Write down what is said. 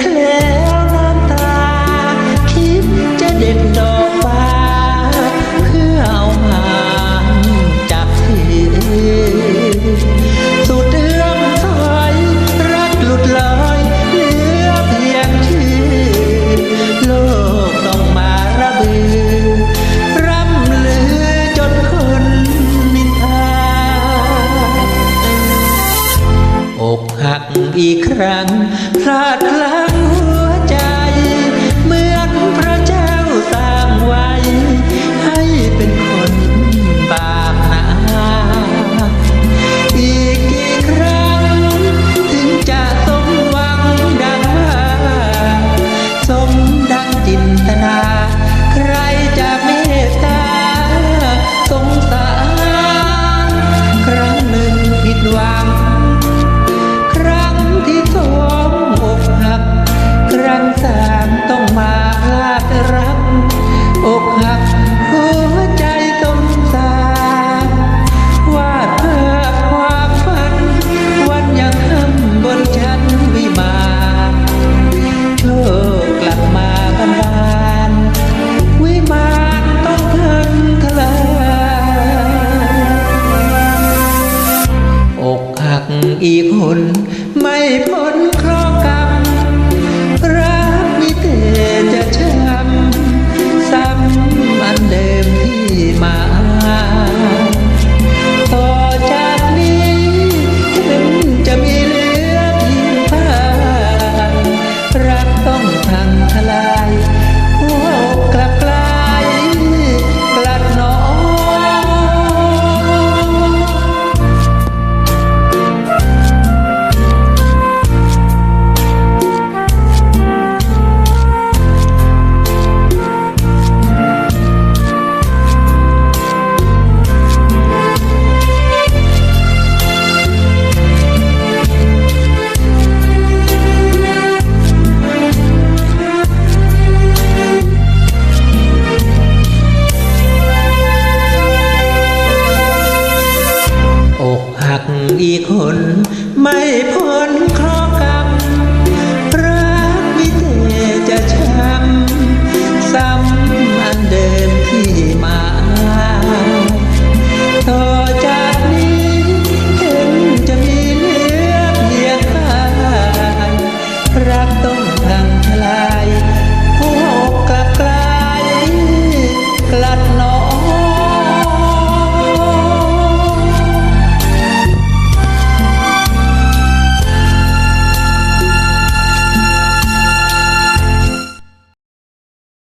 แคลน้ำตา คิดจะเด็ดดอกฟ้า เพื่อเอางจากทีสุดเอื้มถอยรักหลุดลอยเหลือเพียงชื่อโลกต้องมาระบือร่ำลือจนคนนินทาอกหักอีกครั้ง อีกคน ไม่พ้น อีกคน ไม่พอ